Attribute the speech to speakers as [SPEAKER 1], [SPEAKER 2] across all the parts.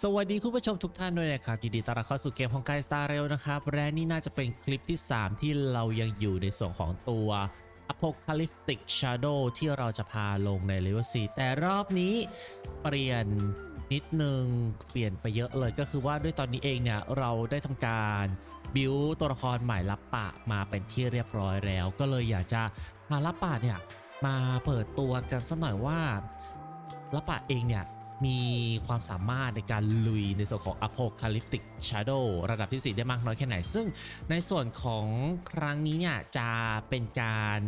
[SPEAKER 1] สวัสดีคุณผู้ชมทุกท่านด้วยนะครับยินดีต้อนรับเข้าสู่เกมของกายสตาร์เรลนะครับและนี่น่าจะเป็นคลิปที่ 3 ที่เรายังอยู่ในส่วนของตัว Apocalyptic Shadow ที่เราจะพาลงในเลเวล4แต่รอบนี้เปลี่ยนนิดนึง เปลี่ยนไปเยอะเลยก็คือว่าด้วยตอนนี้เองเนี่ย เราได้ทำการบิวตัวละครใหม่ลับปะมาเป็นที่เรียบร้อยแล้ว ก็เลยอยากจะพาลับปะเนี่ย มาเปิดตัวกันสักหน่อยว่าลับปะเองเนี่ย มีความสามารถในการลุยในส่วนของ Apocalyptic Shadow ระดับที่ 4 ได้มากน้อยแค่ไหน ซึ่งในส่วนของครั้งนี้เนี่ยจะเป็นการ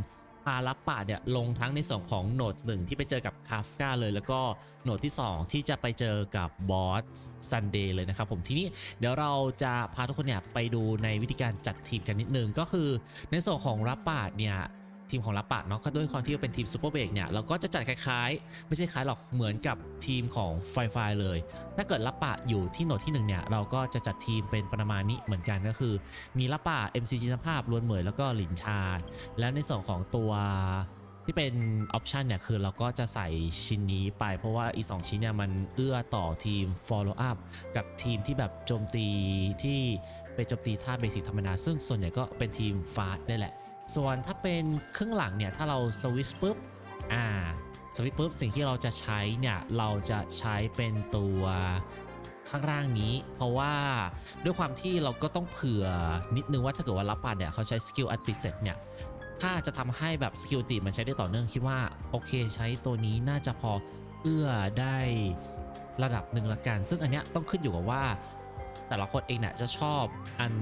[SPEAKER 1] พาลับปะเนี่ยลงทั้งในส่วนของโหนด1ที่ไปเจอกับคาฟกาเลย แล้วก็โหนดที่ 2 ที่จะไปเจอกับบอสซันเดย์เลยนะครับผมทีนี้เดี๋ยวเราจะพาทุกคนเนี่ยไปดูในวิธีการจัดทีมกันนิดนึงก็คือในส่วนของลับปะเนี่ย ทีมของลับปะเนาะก็ด้วยความที่เป็นทีมซูเปอร์เบรกเนี่ยเราก็จะจัดคล้ายๆ ไม่ใช่คล้ายหรอกเหมือนกับทีมของไฟไฟเลย ถ้าเกิดลับปะอยู่ที่โหนดที่1เนี่ยเราก็จะจัดทีมเป็นประมาณนี้เหมือนกันก็คือ มีลับปะ MC จินภาพล้วนเหมยแล้วก็หลินชา แล้วในส่วนของตัวที่เป็นออปชันเนี่ยคือเราก็จะใส่ชิ้นนี้ไป เพราะว่าอี2ชิ้นเนี่ยมันเอื้อต่อทีม follow up กับทีมที่แบบโจมตีที่เป็นโจมตีท่าเบสิกธรรมดาซึ่งส่วนใหญ่ก็เป็นทีมฟาสได้แหละ ส่วนถ้าเป็นครึ่งหลังเนี่ยถ้าเราสวิตช์ปุ๊บอ่าสวิตช์ปุ๊บสิ่งที่เราจะใช้เนี่ยเราจะใช้เป็นตัวข้างล่างนี้ เพราะว่าด้วยความที่เราก็ต้องเผื่อนิดนึงว่าถ้าเกิดว่ารับปาดเนี่ยเขาใช้สกิลอันติเซตเนี่ยถ้าจะทำให้แบบสกิลติมันใช้ได้ต่อเนื่องคิดว่าโอเคใช้ตัวนี้น่าจะพอเอื้อได้ระดับหนึ่งละกัน ซึ่งอันเนี้ยต้องขึ้นอยู่กับว่า แต่ละคนเองเนี่ยจะชอบอัน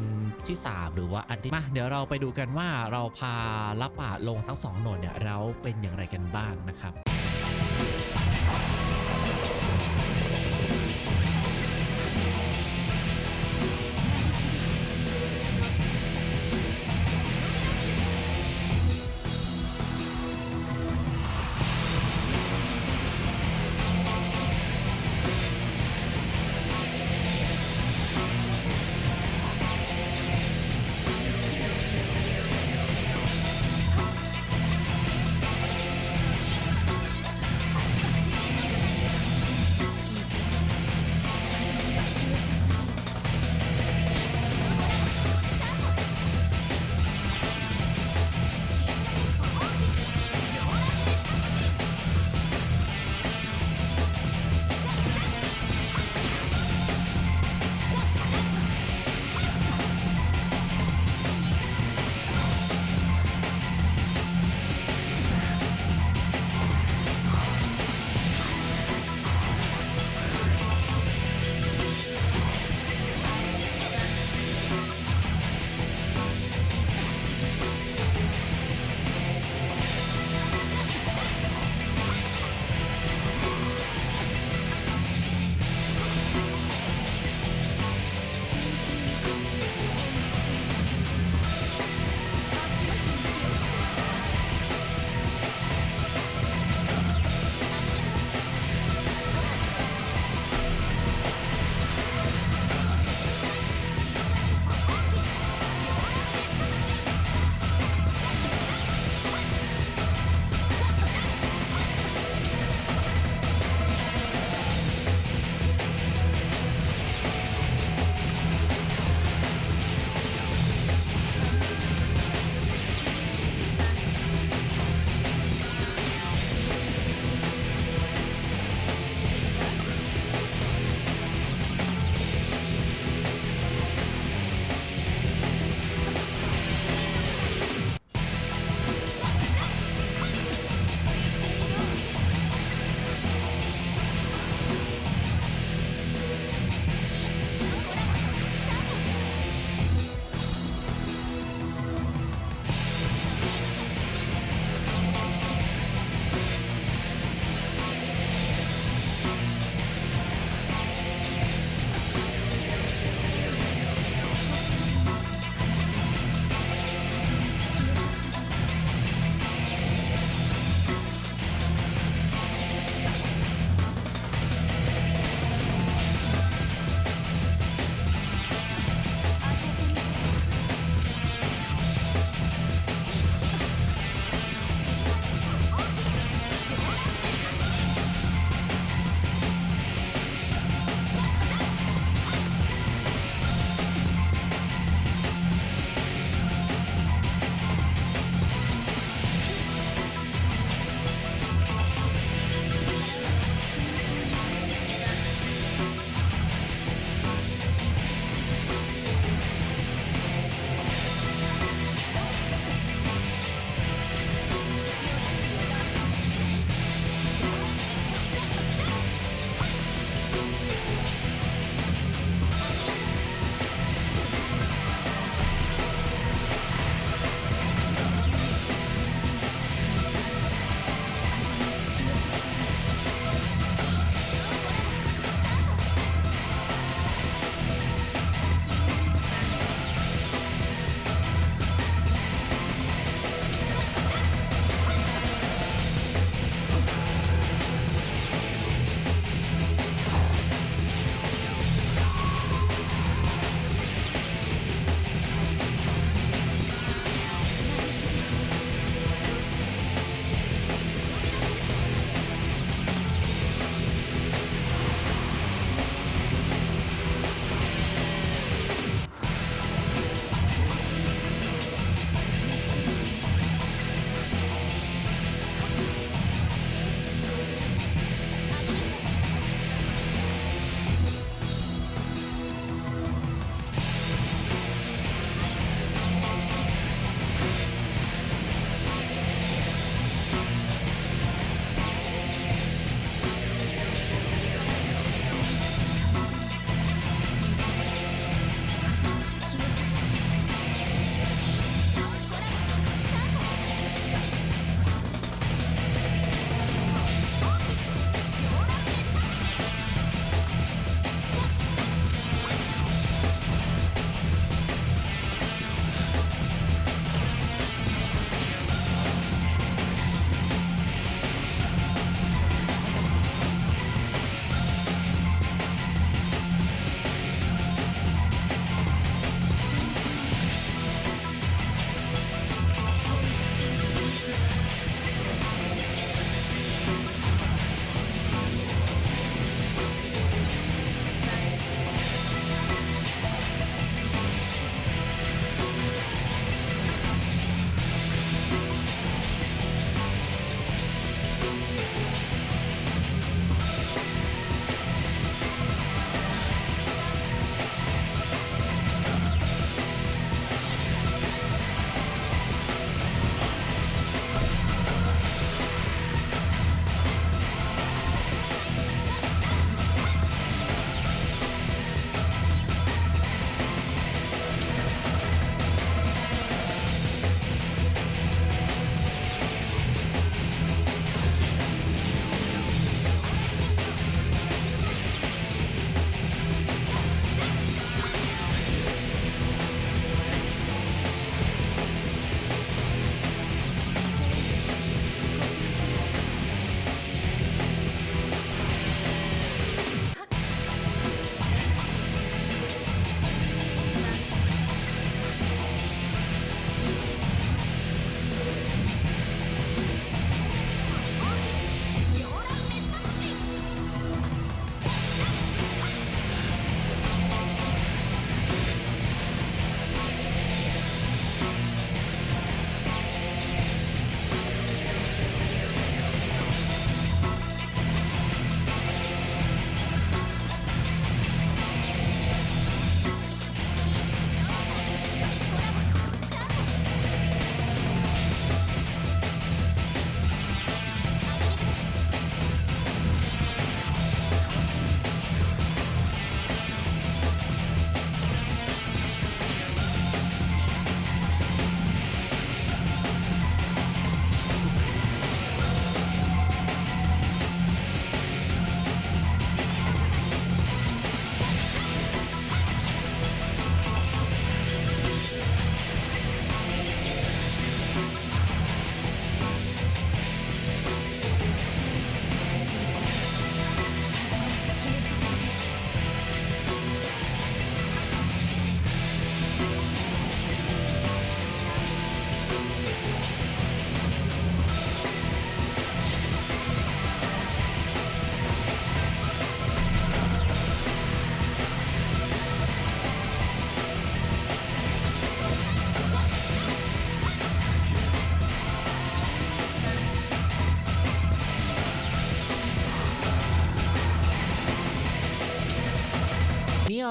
[SPEAKER 1] ที่ 3 หรือว่าอันที่มาเดี๋ยวเราไปดูกันว่าเราพาละป่าลงทั้ง2โหนดเนี่ยเราเป็นอย่างไรกันบ้างนะครับ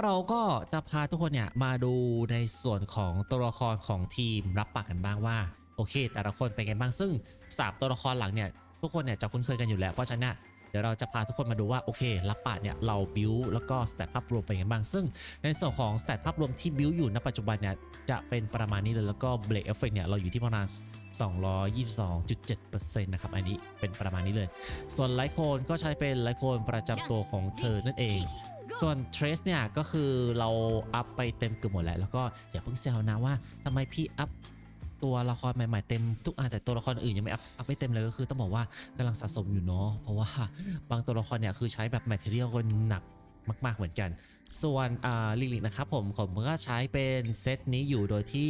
[SPEAKER 2] เรา
[SPEAKER 1] ก็จะพาทุกคนเนี่ยมาดูในส่วนของตัวละครของทีมรับปากกันบ้างว่าโอเค แต่ละคนเป็นไงบ้างซึ่งสามตัวละครหลังเนี่ยทุกคนเนี่ยจะคุ้นเคยกันอยู่แล้วเพราะฉะนั้นเนี่ยเดี๋ยวเราจะพาทุกคนมาดูว่าโอเครับปากเนี่ยเราบิวแล้วก็สเตตภาพรวมเป็นไงบ้าง ซึ่งในส่วนของสเตตภาพรวมที่บิวอยู่ณปัจจุบันเนี่ยจะเป็นประมาณนี้เลยแล้วก็เบรกเอฟเฟกเนี่ยเราอยู่ที่ประมาณ222.7%นะครับอันนี้เป็นประมาณนี้เลย ส่วนไลโคนก็ใช้เป็นไลโคนประจำตัวของเธอนั่นเอง ส่วน Trace เนี่ยก็คือเราอัพไปเต็มเกือบหมดแล้ว แล้วก็อย่าเพิ่งแซวนะว่าทำไมพี่อัพตัวละครใหม่ๆเต็มทุกอันแต่ตัวละครอื่นยังไม่อัพอัพไม่เต็มเลยก็คือต้องบอกว่ากำลังสะสมอยู่เนาะเพราะว่าบางตัวละครเนี่ยคือใช้แบบแมทเทียลกันหนักมาก ๆเหมือนกัน ส่วนลิลิกนะครับผมผมก็ใช้เป็นเซตนี้อยู่โดยที่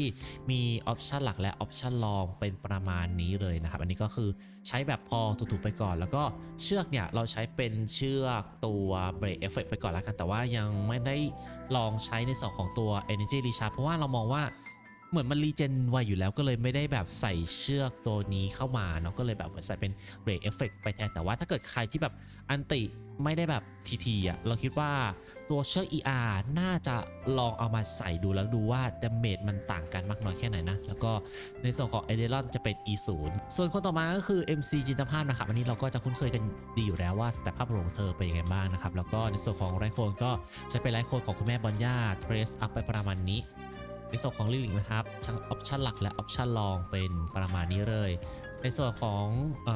[SPEAKER 1] มีออปชันหลักและออปชันรองเป็นประมาณนี้เลยนะครับ อันนี้ก็คือใช้แบบพอถูกๆไปก่อน แล้วก็เชือกเนี่ยเราใช้เป็นเชือกตัวเบรกเอฟเฟกไปก่อนแล้วกันแต่ว่ายังไม่ได้ลองใช้ในส่วนของตัว Energy Recharge เพราะว่าเรามองว่า เหมือนมันรีเจนไวอยู่แล้วก็เลยไม่ได้แบบใส่เชือกตัวนี้เข้ามาเนาะก็เลยแบบเหมือนใส่เป็นเบรกเอฟเฟกไปแทนแต่ว่าถ้าเกิดใครที่แบบอันติไม่ได้แบบทีๆอะเราคิดว่าตัวเชือก ER น่าจะลองเอามาใส่ดูแล้วดูว่าดาเมจมันต่างกันมากน้อยแค่ไหนนะ แล้วก็ในส่วนของเอเดรอนจะเป็น E0 ส่วนคนต่อมาก็คือ MC จินตภาพนะครับอันนี้เราก็จะคุ้นเคยกันดีอยู่แล้วว่าสเตปภาพรวมของเธอเป็นยังไงบ้างนะครับ แล้วก็ในส่วนของไรโคนก็จะเป็นไรโคนของคุณแม่บอลย่าเทรสอัพไปประมาณนี้ ในส่วนของลิลิกนะครับทั้งออปชันหลักและออปชันรองเป็นประมาณนี้เลย ในส่วนของเ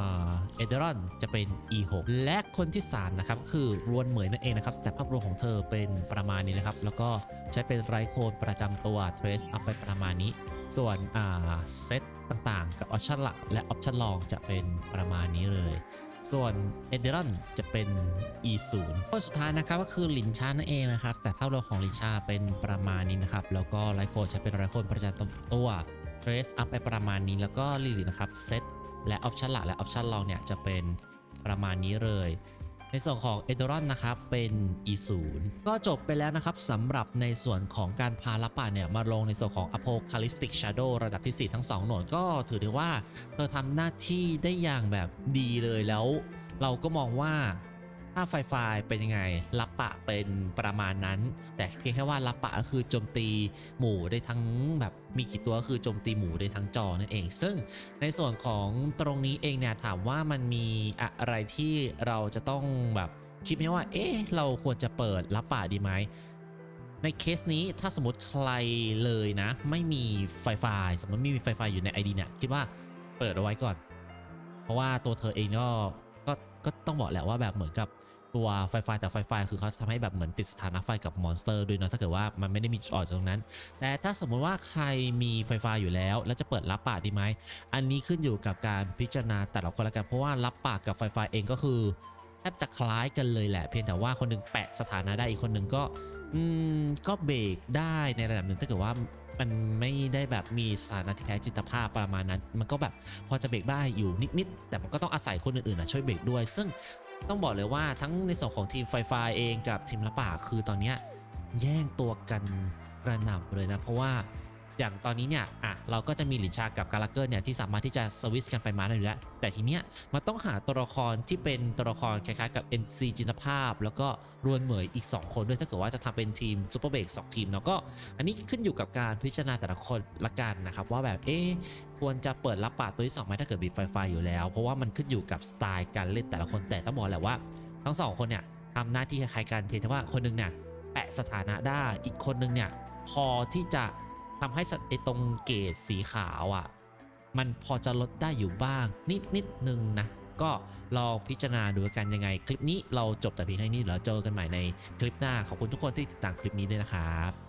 [SPEAKER 1] อเดรอนจะเป็น E6 และคนที่ 3 นะครับ คือรวนเหมยนั่นเองนะครับสเตปภาพรวมของเธอเป็นประมาณนี้นะครับ แล้วก็ใช้เป็นไรโคนประจำตัว Trace อัพไปประมาณนี้ ส่วนเซตต่างๆ กับออปชันหลักและออปชันรองจะเป็นประมาณนี้เลย ส่วนเอเดรอนจะเป็น E0 คนสุดท้ายนะครับก็คือหลินชานั่นเองนะครับแต่ภาพรวมของหลินชาเป็นประมาณนี้นะครับ แล้วก็ไลโคจะเป็นไลโคประจำตัวเทรสอัพไปประมาณนี้แล้วก็ลิลินะครับเซตและออปชันหลักและออปชันรองเนี่ยจะเป็นประมาณนี้เลย ในส่วนของเอเดรอนนะครับเป็น E0 ก็จบไปแล้วนะครับสำหรับในส่วนของการพาลับป่าเนี่ยมาลงในส่วนของ Apocalyptic Shadow ระดับที่ 4 ทั้ง 2 หน่วยก็ถือได้ว่า เธอทำหน้าที่ได้อย่างแบบดีเลยแล้ว เราก็มองว่า ถ้าไฟไฟเป็นยังไงรับปะเป็นประมาณนั้น แต่เพียงแค่ว่ารับปะก็คือโจมตีหมู่ได้ทั้งแบบมีกี่ตัวก็คือโจมตีหมู่ได้ทั้งจอนั่นเอง ซึ่งในส่วนของตรงนี้เองเนี่ยถามว่ามันมีอะไรที่เราจะต้องแบบคิดไหมว่า เอ๊ะเราควรจะเปิดรับปะดีไหมในเคสนี้ถ้าสมมติใครเลยนะ ไม่มีไฟไฟสมมติไม่มีไฟไฟอยู่ใน ID เนี่ยคิดว่าเปิดเอาไว้ก่อน เพราะว่าตัวเธอเองก็ ก็ต้องบอกแหละว่าแบบเหมือนกับตัวไฟไฟแต่ไฟไฟคือเขาจะทำให้แบบเหมือนติดสถานะไฟกับมอนสเตอร์ด้วยเนาะถ้าเกิดว่ามันไม่ได้มีจุดอ่อนตรงนั้น แต่ถ้าสมมุติว่าใครมีไฟฟ้าอยู่แล้ว แล้วจะเปิดรับปากดีไหม อันนี้ขึ้นอยู่กับการพิจารณาแต่ละคนละกันเพราะว่ารับปากกับไฟฟ้าเองก็คือแทบจะคล้ายกันเลยแหละ เพียงแต่ว่าคนหนึงแปะสถานะได้อีกคนหนึ่งก็อืมก็เบรกได้ในระดับหนึ่งถ้าเกิดว่า มันไม่ได้แบบมีสถานะที่แท้จิตภาพประมาณนั้น มันก็แบบพอจะเบรกได้อยู่นิดๆแต่มันก็ต้องอาศัยคนอื่นๆช่วยเบรกด้วย ซึ่งต้องบอกเลยว่าทั้งในส่วนของทีมไฟฟ้าเองกับทีมละป่าคือตอนนี้แย่งตัวกันกระหน่ำเลยนะ เพราะว่า อย่างตอนนี้เนี่ยอะเราก็จะมีหลินชากับกาลาเกอร์เนี่ยที่สามารถที่จะสวิสกันไปมาได้อยู่แล้ว แต่ทีเนี้ยมันต้องหาตัวละครที่เป็นตัวละครคล้ายๆกับ MC จินภาพ แล้วก็รวนเหมยอีก 2 คนด้วยถ้าเกิดว่าจะทำเป็นทีมซูเปอร์เบรกสทีมเนาะก็ อันนี้ขึ้นอยู่กับการพิจารณาแต่ละคนละกันนะครับว่าแบบเอ๊ควรจะเปิดรับปากตัวที่สองไหมถ้าเกิดมีไฟไฟอยู่แล้ว เพราะว่ามันขึ้นอยู่กับสไตล์การเล่นแต่ละคนแต่ต้องบอกแหละว่า ทั้งสองคนเนี่ยทำหน้าที่คล้ายๆกันเพียงแต่ว่าคนหนึงเนี่ยแปะสถานะได้อีกคนนึงเนี่ยพอที่จะ ทำให้สไอตรงเกจสีขาวอะ่ะมันพอจะลดได้อยู่บ้าง นิดนิดนึงนะ ก็ลองพิจารณาดูกันยังไง คลิปนี้เราจบแต่เพียงเท่านี้เดี๋ยวเจอกันใหม่ในคลิปหน้าขอบคุณทุกคนที่ติดตามคลิปนี้ด้วยนะครับ